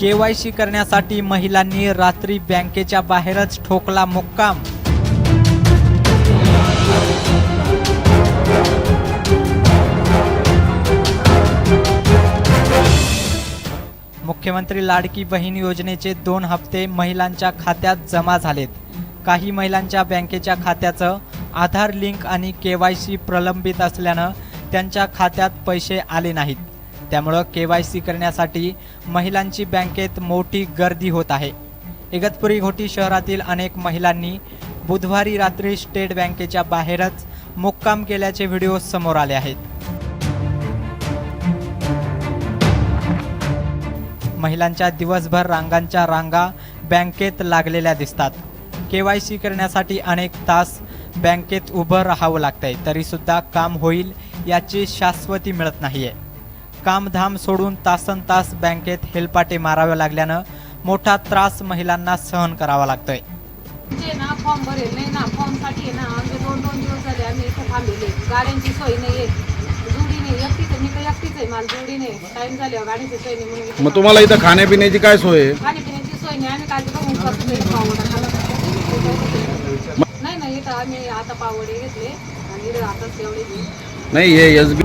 KYC करण्यासाठी महिलांनी रात्री बँकेच्या बाहेरच ठोकला मुक्काम. मुख्यमंत्री लाडकी बहीण योजनेचे दोन हप्ते महिलांच्या खात्यात जमा झालेत. काही महिलांच्या बँकेच्या खात्याचं आधार लिंक आणि केवायसी प्रलंबित असल्यानं त्यांच्या खात्यात पैसे आले नाहीत. त्यामुळं के वाय सी करण्यासाठी महिलांची बँकेत मोठी गर्दी होत आहे. इगतपुरी घोटी शहरातील अनेक महिलांनी बुधवारी रात्री स्टेट बँकेच्या बाहेरच मुक्काम केल्याचे व्हिडिओ समोर आले आहेत. महिलांच्या दिवसभर रांगांच्या रांगा बँकेत लागलेल्या दिसतात. के वाय सी करण्यासाठी अनेक तास बँकेत उभं राहावं लागतंय तरीसुद्धा काम होईल याची शाश्वती मिळत नाहीये. कामधाम सोडून तासन तास बँकेत हेलपाटे मारावे लागल्यानं मोठा त्रास महिलांना सहन करावा लागतोय. ना फॉर्म भरेल नाही ना फॉर्मसाठी ना आमचे दोन दोन दिवस झाले आम्ही इथे थांबलेले गाड्यांची सोय नाही आहे जोडी नाही एकटीच आहे मी तर एकटीच आहे मला जोडी नाही. झाल्यावर गाडीची सोय नाही म्हणून मग तुम्हाला इथं खाण्यापिण्याची काय सोय आहे? खाण्यापिण्याची सोय नाही आम्ही काळजी बघून करतो पावडा खाला नाही नाही. इथं आम्ही आता पावडे घेतले आणि इथं आताच एवढे घेऊ नाही हे एस बी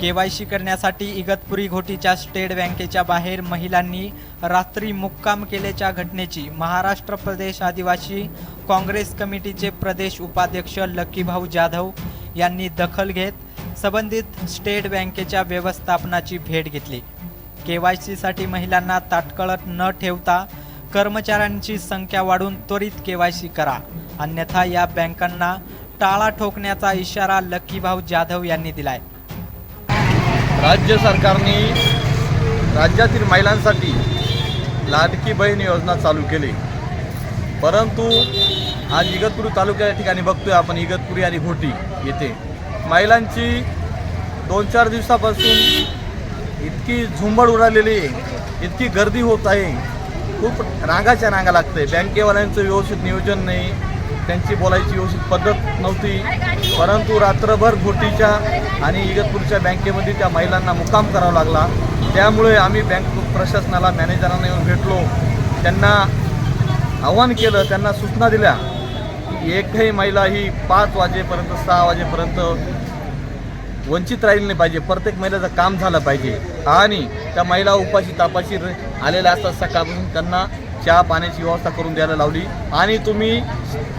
केवायसी करण्यासाठी इगतपुरी घोटीच्या स्टेट बँकेच्या बाहेर महिलांनी रात्री मुक्काम केल्याच्या घटनेची महाराष्ट्र प्रदेश आदिवासी काँग्रेस कमिटीचे प्रदेश उपाध्यक्ष लक्कीभाऊ जाधव यांनी दखल घेत संबंधित स्टेट बँकेच्या व्यवस्थापनाची भेट घेतली. केवायसीसाठी महिलांना ताटकळत न ठेवता कर्मचाऱ्यांची संख्या वाढून त्वरित केवायसी करा. अन्यथा या बँकांना टाळा ठोकण्याचा इशारा लक्कीभाऊ जाधव यांनी दिलाय. राज्य सरकारने राज्यातील महिलांसाठी लाडकी बहीण योजना चालू केली. परंतु आज इगतपुरी तालुक्या ठिकाणी बघतोय आपण इगतपुरी आणि घोटी येथे. महिलांची दोन चार दिवसापासून इतकी झुंबड उडालेली इतकी गर्दी होत आहे खूप रांगाच्या रांगा लागते बँकेवाल्यांचं व्यवस्थित नियोजन नाही त्यांची बोलायची व्यवस्थित पद्धत नव्हती. परंतु रात्रभर घोटीच्या आणि इगतपूरच्या बँकेमध्ये त्या महिलांना मुक्काम करावा लागला. त्यामुळे आम्ही बँक प्रशासनाला मॅनेजरांना येऊन भेटलो. त्यांना आव्हान केलं त्यांना सूचना दिल्या की एकही महिला ही पाच वाजेपर्यंत सहा वाजेपर्यंत वंचित राहिली नाही पाहिजे. प्रत्येक महिलेचं काम झालं पाहिजे. आणि त्या महिला उपाशी तापाशी आलेल्या असतात सकाळपासून. त्यांना चहा पाण्याची व्यवस्था करून द्यायला लावली. आणि तुम्ही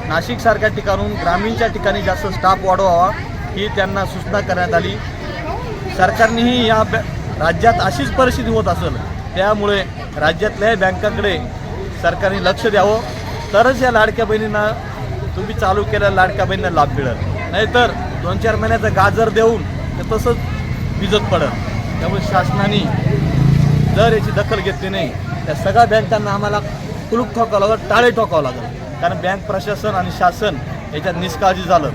नाशिकसारख्या ठिकाणून ग्रामीणच्या ठिकाणी जास्त स्टाफ वाढवावा ही त्यांना सूचना करण्यात आली. सरकारनेही या राज्यात अशीच परिस्थिती होत असेल त्यामुळे राज्यातल्याही बँकाकडे सरकारने लक्ष द्यावं. तरच या लाडक्या बहिणींना तुम्ही चालू केलेल्या लाडक्या बहिणींना लाभ मिळेल. नाहीतर दोन चार महिन्याचं गाजर देऊन ते तसंच भिजत पडेल. त्यामुळे शासनाने जर याची दखल घेतली नाही त्या सगळ्या बँकांना आम्हाला कुलूप ठोकावं लागलं टाळे ठोकावं लागलं. कारण बँक प्रशासन आणि शासन याच्यात निष्काळजी झालं.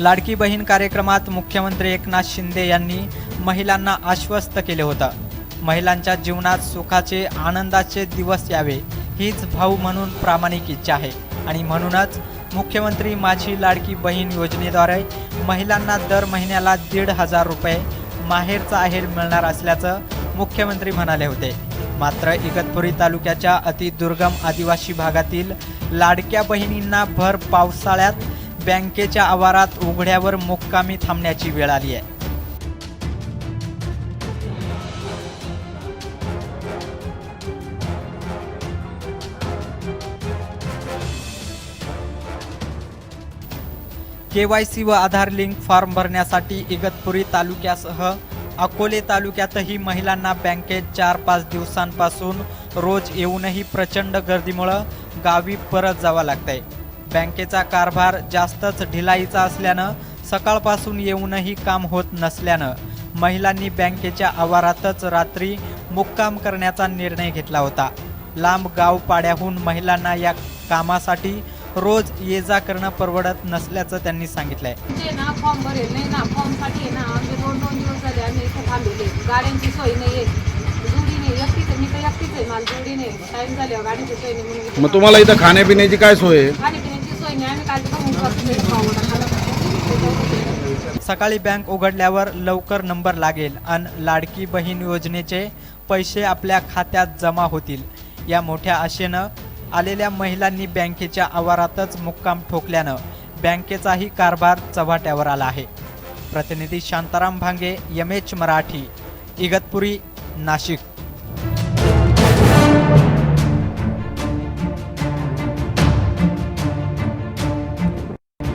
लाडकी बहीण कार्यक्रमात मुख्यमंत्री एकनाथ शिंदे यांनी महिलांना आश्वस्त केले होतं. महिलांच्या जीवनात सुखाचे आनंदाचे दिवस यावे हीच भाऊ म्हणून प्रामाणिक इच्छा आहे. आणि म्हणूनच मुख्यमंत्री माझी लाडकी बहीण योजनेद्वारे महिलांना दर महिन्याला दीड हजार रुपये माहेरचा आहेर मिळणार असल्याचं मुख्यमंत्री म्हणाले होते. मात्र इगतपुरी तालुक्याच्या अतिदुर्गम आदिवासी भागातील लाडक्या बहिणींना भर पावसाळ्यात बँकेच्या आवारात उघड्यावर मुक्कामी थांबण्याची वेळ आली आहे. केवायसी व आधार लिंक फॉर्म भरण्यासाठी इगतपुरी तालुक्यासह अकोले तालुक्यातही महिलांना बँकेत चार पाच दिवसांपासून रोज येऊनही प्रचंड गर्दीमुळं गावी परत जावं लागतंय. बँकेचा कारभार जास्तच ढिलाईचा असल्यानं सकाळपासून येऊनही काम होत नसल्यानं महिलांनी बँकेच्या आवारातच रात्री मुक्काम करण्याचा निर्णय घेतला होता. लांब गाव पाड्याहून महिलांना या कामासाठी रोज ये जा करणं परवडत नसल्याचं त्यांनी सांगितलंय. ना फॉर्म भरेल नाही ना फॉर्मसाठी आहे ना आमचे दोन दोन दिवस झाले आम्ही इथे थांबलेले गाड्यांची सोय नाही आहे जोडी नाही. एकटीच आहे. मी तर एकटीच आहे. मला जोडी नाही. टाइम झाल्यावर गाडीची सोय नाही. म्हणून इथे मग तुम्हाला इथं खाण्यापिण्याची काय सोय आहे? खाण्यापिण्याची सोय नाही. आम्ही सकाळी बँक उघडल्यावर लवकर नंबर लागेल आणि लाडकी बहीण योजनेचे पैसे आपल्या खात्यात जमा होतील. या मोठ्या आशेनं आलेल्या महिलांनी बँकेच्या आवारातच मुक्काम ठोकल्यानं बँकेचाही कारभार चव्हाट्यावर आला आहे. प्रतिनिधी शांताराम भांगे एम एच मराठी. इगतपुरी नाशिक.